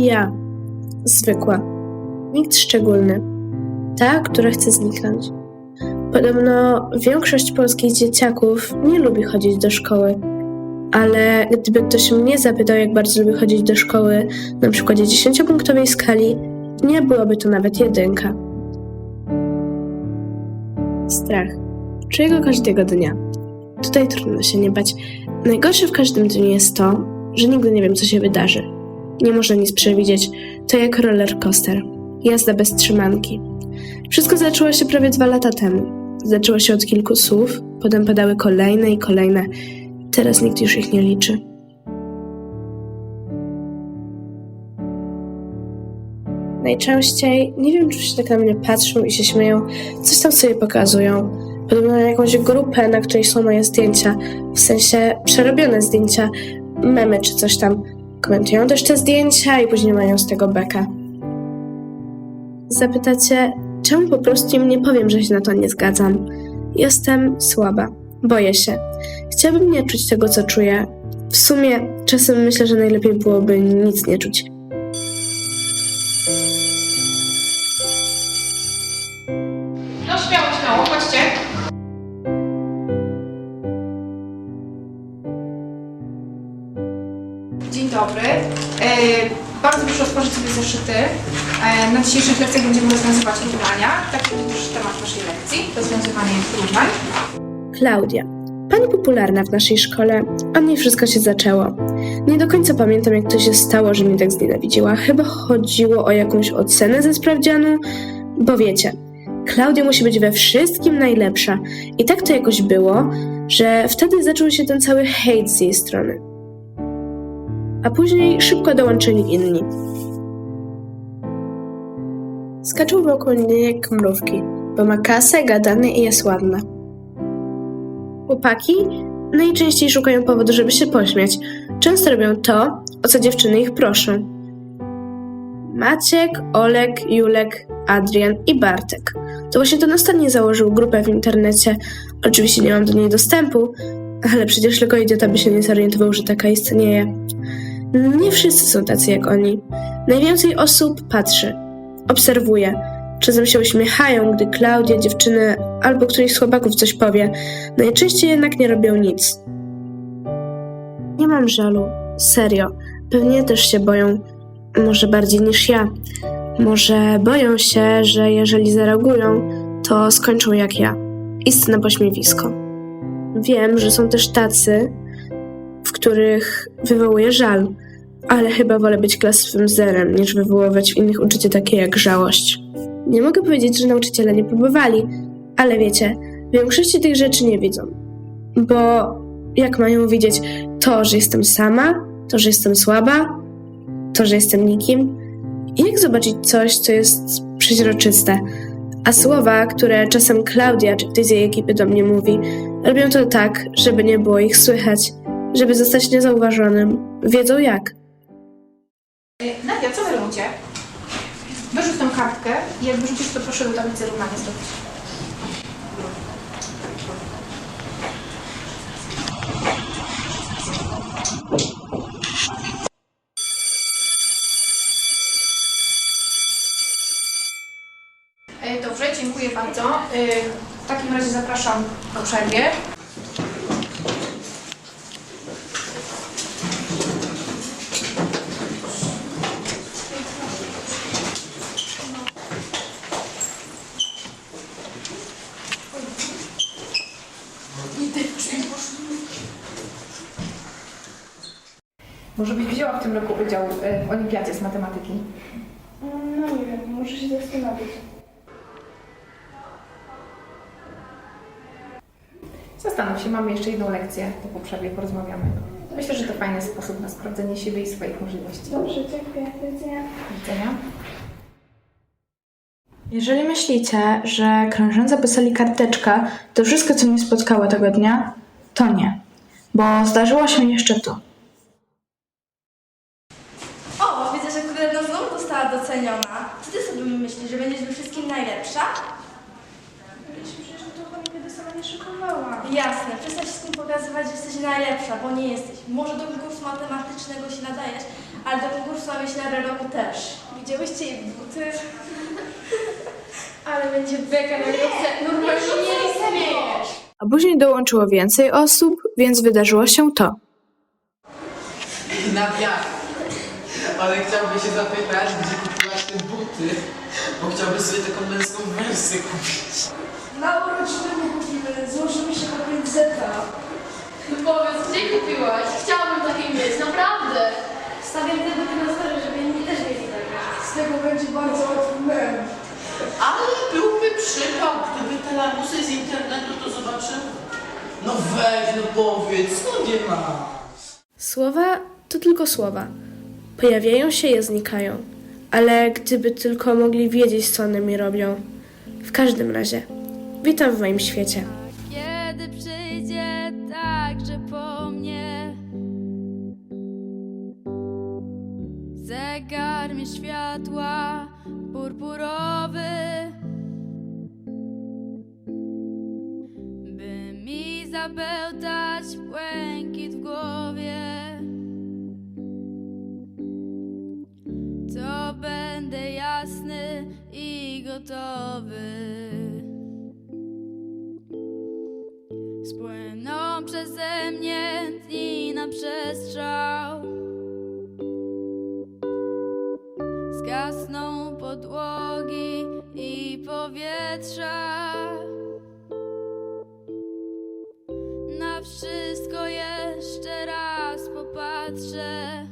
Ja. Zwykła. Nikt szczególny. Ta, która chce zniknąć. Podobno większość polskich dzieciaków nie lubi chodzić do szkoły, ale gdyby ktoś mnie zapytał, jak bardzo lubię chodzić do szkoły na przykładzie 10-punktowej skali, nie byłoby to nawet jedynka. Strach. Czuję go każdego dnia. Tutaj trudno się nie bać. Najgorsze w każdym dniu jest to, że nigdy nie wiem, co się wydarzy. Nie można nic przewidzieć. To jak roller coaster. Jazda bez trzymanki. Wszystko zaczęło się prawie dwa lata temu. Zaczęło się od kilku słów, potem padały kolejne i kolejne. Teraz nikt już ich nie liczy. Najczęściej nie wiem, czy się tak na mnie patrzą i się śmieją, coś tam sobie pokazują. Podobno na jakąś grupę, na której są moje zdjęcia, w sensie przerobione zdjęcia, memy czy coś tam. Komentują też te zdjęcia i później mają z tego beka. Zapytacie, czemu po prostu im nie powiem, że się na to nie zgadzam? Jestem słaba. Boję się. Chciałabym nie czuć tego, co czuję. W sumie czasem myślę, że najlepiej byłoby nic nie czuć. Bardzo proszę otworzyć sobie zeszyty. E, na dzisiejszych lekcjach będziemy rozwiązywać równania. Taki będzie też temat naszej lekcji. Rozwiązywanie równań. Klaudia. Pani popularna w naszej szkole, od niej wszystko się zaczęło. Nie do końca pamiętam, jak to się stało, że mnie tak znienawidziła. Chyba chodziło o jakąś ocenę ze sprawdzianu, bo wiecie, Klaudia musi być we wszystkim najlepsza. I tak to jakoś było, że wtedy zaczął się ten cały hejt z jej strony. A później szybko dołączyli inni. Skaczą wokół niej jak mrówki, bo ma kasę, gadany i jest ładna. Chłopaki najczęściej szukają powodu, żeby się pośmiać. Często robią to, o co dziewczyny ich proszą. Maciek, Olek, Julek, Adrian i Bartek. To właśnie ten ostatni założył grupę w internecie. Oczywiście nie mam do niej dostępu, ale przecież tylko idiota by się nie zorientował, że taka istnieje. Nie wszyscy są tacy jak oni. Najwięcej osób patrzy, obserwuje. Czasem się uśmiechają, gdy Klaudia, dziewczyny albo któryś z chłopaków coś powie. Najczęściej jednak nie robią nic. Nie mam żalu. Serio. Pewnie też się boją. Może bardziej niż ja. Może boją się, że jeżeli zareagują, to skończą jak ja. Istne pośmiewisko. Wiem, że są też tacy, w których wywołuje żal, ale chyba wolę być klasowym zerem, niż wywoływać w innych uczucie takie jak żałość. Nie mogę powiedzieć, że nauczyciele nie próbowali, ale wiecie, większości tych rzeczy nie widzą. Bo jak mają widzieć to, że jestem sama, to, że jestem słaba, to, że jestem nikim? I jak zobaczyć coś, co jest przeźroczyste? A słowa, które czasem Klaudia czy ktoś z jej ekipy do mnie mówi, robią to tak, żeby nie było ich słychać, żeby zostać niezauważonym. Wiedzą jak. Nadia, co wy robicie? Wyrzuć tą kartkę i jak wyrzucisz, to proszę do tablicy równania zrobić. E, Dobrze, dziękuję bardzo. E, W takim razie zapraszam po przerwie. Może byś wzięła w tym roku udział e, w olimpiadzie z matematyki? No nie wiem, muszę się zastanowić. Zastanów się, mamy jeszcze jedną lekcję, to po przerwie porozmawiamy. Myślę, że to fajny sposób na sprawdzenie siebie i swoich możliwości. Dobrze, dziękuję. Do widzenia. Do widzenia. Jeżeli myślicie, że krążąca po sali karteczka to wszystko, co mnie spotkało tego dnia, to nie. Bo zdarzyło się jeszcze to. O, widzę, że Królewna znowu została doceniona. Co ty sobie myślisz, że będziesz we wszystkim najlepsza? Myślę, że to nie będę sama nie szykowała. Jasne, przestań się z tym pokazywać, że jesteś najlepsza, bo nie jesteś. Może do konkursu matematycznego się nadajesz, ale do konkursu na myślę roku też. Widziałyście jej buty? Ale będzie beka na wiosce. Normalnie nie istniejesz. A później dołączyło więcej osób, więc wydarzyło się to. Nadia, ale chciałby się zapytać, gdzie kupiłaś te buty, bo chciałby sobie taką męską wersję kupić. Na urodziny nie kupimy, złożymy się na 5 zeta. No powiedz, gdzie kupiłaś? Chciałabym takie mieć, naprawdę. Stawiam te buty na story, żeby inni też mieli takie. Z tego będzie bardzo łatwy mem. Ale byłby przypał, gdyby te lamusy z internetu to zobaczył. No weź, no powiedz, skąd je masz? Słowa to tylko słowa. Pojawiają się i znikają. Ale gdyby tylko mogli wiedzieć, co one mi robią. W każdym razie, witam w moim świecie. Kiedy przyjdzie także po mnie Zegar mi światła purpurowy By mi zabełtać błękit w głowie gotowy. Spłyną przeze mnie dni na przestrzał. Zgasną podłogi i powietrza. Na wszystko jeszcze raz popatrzę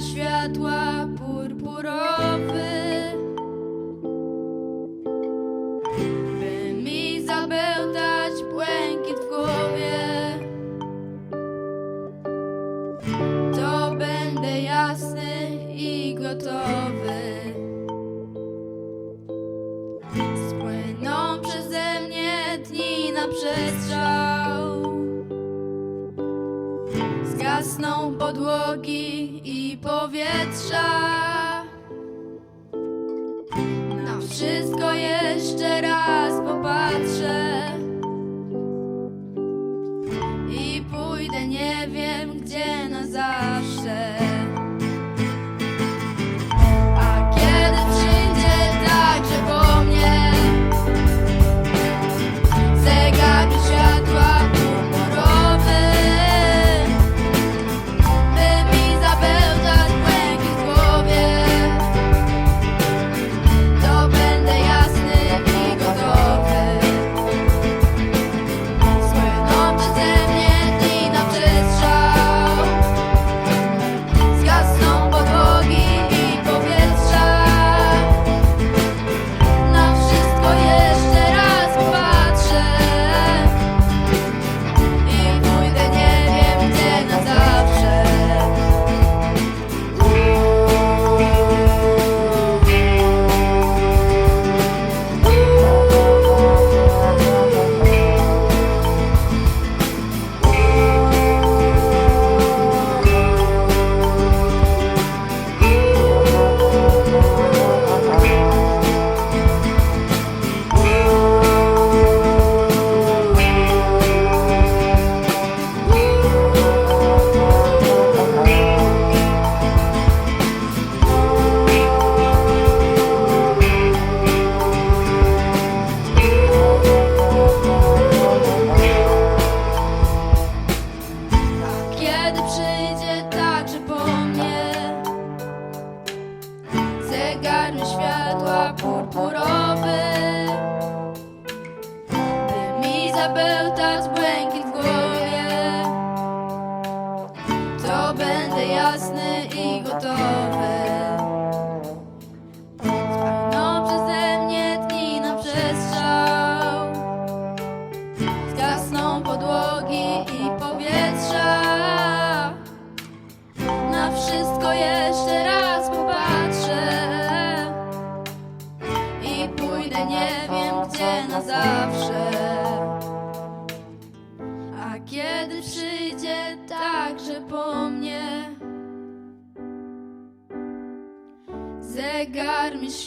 światła purpurowy Zgasną podłogi i powietrza. Na wszystko jeszcze raz popatrzę Zegarny światła purpurowy By mi zabełtać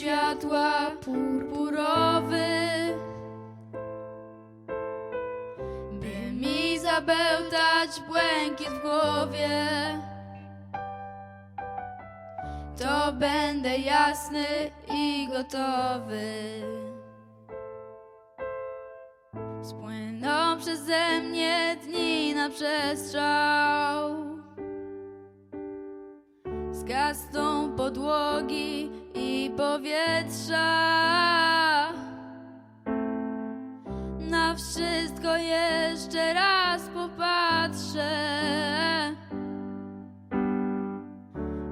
światła purpurowy, by mi zabełtać błękit w głowie. To będę jasny i gotowy. Spłyną przeze mnie dni na przestrzał. Zgasną podłogi i powietrza. Na wszystko jeszcze raz popatrzę.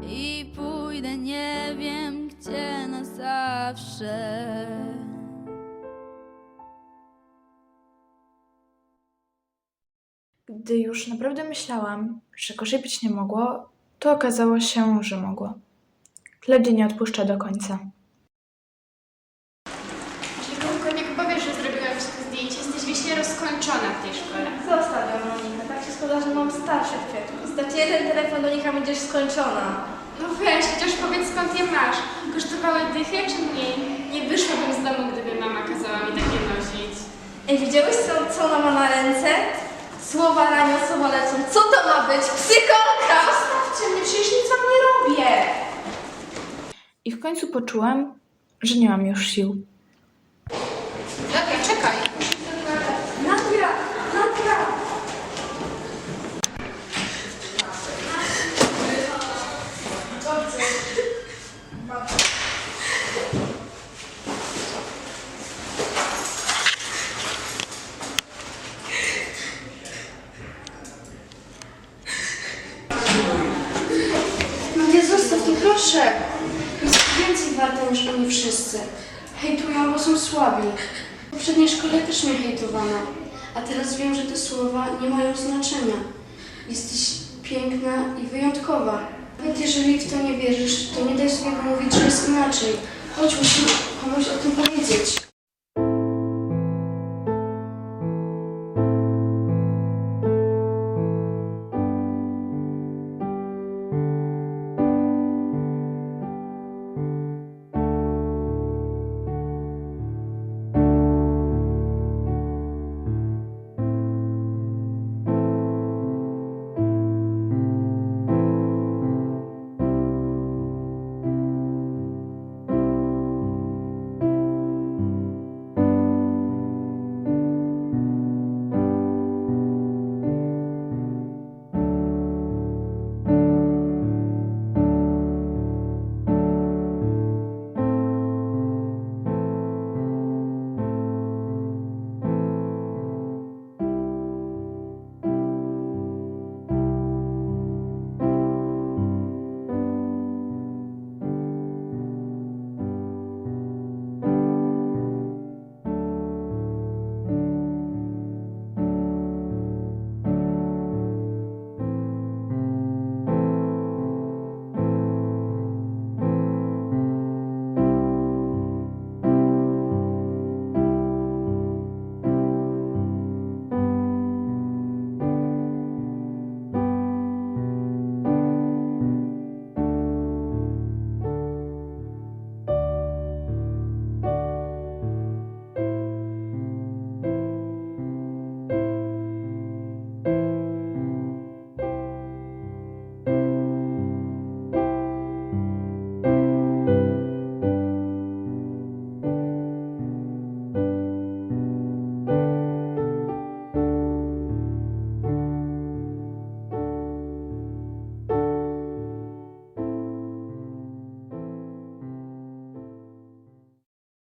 I pójdę nie wiem gdzie na zawsze. Gdy już naprawdę myślałam, że gorzej być nie mogło, to okazało się, że mogło. Klaudia nie odpuszcza do końca. Czyli komukolwiek powiesz, że zrobiłaś to zdjęcie, jesteś wiecznie rozkończona w tej szkole. Zostawiam Monika, tak się składa, że mam starszych kwiatów. Zdać jeden telefon do nich, a będziesz skończona. No weź, chociaż powiedz skąd je masz. Kosztowały dychę czy mniej? Nie wyszłabym z domu, gdyby mama kazała mi takie nosić. Ej, widziałeś co, co ona ma na ręce? Słowa raniosowo lecą. Co to ma być? Psycholka! Zostawcie mnie, przecież nic wam nie robię. I w końcu poczułam, że nie mam już sił. Nadia, czekaj. Nadia! Nadia! Nadia, zostaw to proszę. Warta niż oni wszyscy. Hejtują, bo są słabi. W poprzedniej szkole też mnie hejtowano. A teraz wiem, że te słowa nie mają znaczenia. Jesteś piękna i wyjątkowa. Nawet jeżeli w to nie wierzysz, to nie daj sobie pomówić, że jest inaczej. Chodź, musimy komuś o tym powiedzieć.